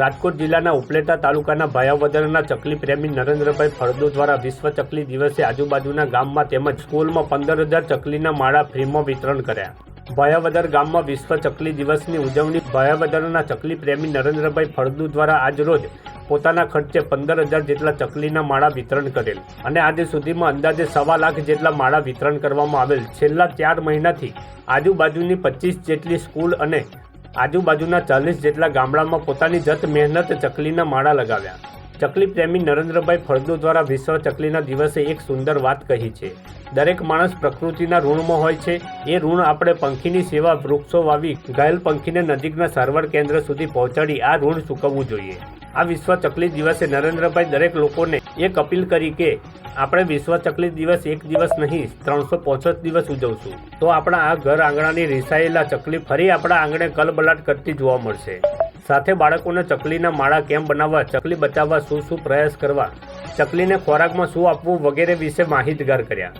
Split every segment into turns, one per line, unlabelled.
રાજકોટ જિલ્લાના ઉપલેટા તાલુકાના ભાયાવદરના ચકલી પ્રેમી નરેન્દ્રભાઈ ફળદુ દ્વારા વિશ્વ ચકલી દિવસે આજુબાજુના ગામમાં તેમજ સ્કૂલમાં પંદર હજાર ચકલીના માળા ફ્રીમાં વિતરણ કર્યા. ભાયાવદર ગામમાં વિશ્વ ચકલી દિવસની ઉજવણી ભાયાવદરના ચકલી પ્રેમી નરેન્દ્રભાઈ ફળદુ દ્વારા આજરોજ પોતાના ખર્ચે પંદર હજાર જેટલા ચકલીના માળા વિતરણ કરેલ અને આજે સુધીમાં અંદાજે સવા લાખ જેટલા માળા વિતરણ કરવામાં આવેલ. છેલ્લા ચાર મહિનાથી આજુબાજુની પચીસ જેટલી સ્કૂલ અને આજુબાજુના ચાલીસ જેટલા ગામડામાં પોતાની જત, મહેનત, ચકલીના માળા લગાવ્યા. ચકલી પ્રેમી નરેન્દ્રભાઈ ફળદુ દ્વારા વિશ્વ ચકલીના દિવસે એક સુંદર વાત કહી છે. દરેક માણસ પ્રકૃતિના ઋણમાં હોય છે. એ ઋણ આપણે પંખીની સેવા વૃક્ષો વાવી, ઘાયલ પંખીને નજીકના સારવાર કેન્દ્ર સુધી પહોંચાડી આ ઋણ ચૂકવવું જોઈએ. આ વિશ્વ ચકલી દિવસે નરેન્દ્રભાઈ દરેક લોકોને એક અપીલ કરી કે આપણે વિશ્વ ચકલી દિવસ એક દિવસ નહીં, ત્રણસો પોસઠ દિવસ ઉજવશું. તો આપણા આ ઘર આંગણાની રિસાયેલા ચકલી ફરી આપણા આંગણે કલબલાટ કરતી જોવા મળશે. સાથે બાળકોને ચકલીના માળા કેમ બનાવવા, ચકલી બચાવવા શું શું પ્રયાસ કરવા, ચકલીને ખોરાકમાં શું આપવું વગેરે વિશે માહિતગાર કર્યા.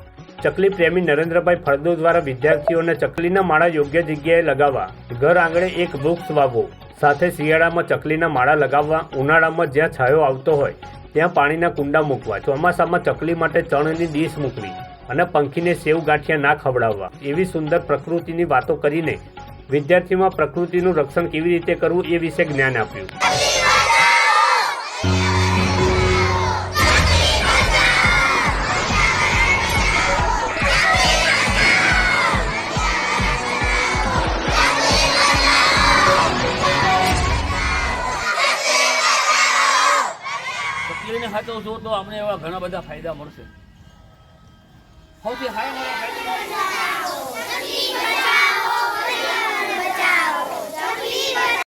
ચકલી પ્રેમી નરેન્દ્રભાઈ ફળદુ દ્વારા વિદ્યાર્થીઓને ચકલીના માળા યોગ્ય જગ્યાએ લગાવવા, ઘર આંગણે એક વૃક્ષ વાવવો, સાથે શિયાળામાં ચકલીના માળા લગાવવા, ઉનાળામાં જ્યાં છાયો આવતો હોય ત્યાં પાણીના કુંડા મૂકવા, ચોમાસામાં ચકલી માટે ચણની ડીશ મૂકવી અને પંખીને સેવ ગાંઠિયા ના ખવડાવવા. એવી સુંદર પ્રકૃતિની વાતો કરીને વિદ્યાર્થીમાં પ્રકૃતિનું રક્ષણ કેવી રીતે કરવું એ વિશે જ્ઞાન આપ્યું.
ચકલીને સાચવશો તો અમને એવા ઘણા બધા ફાયદા મળશે. સૌથી હાય મારા ફાયદા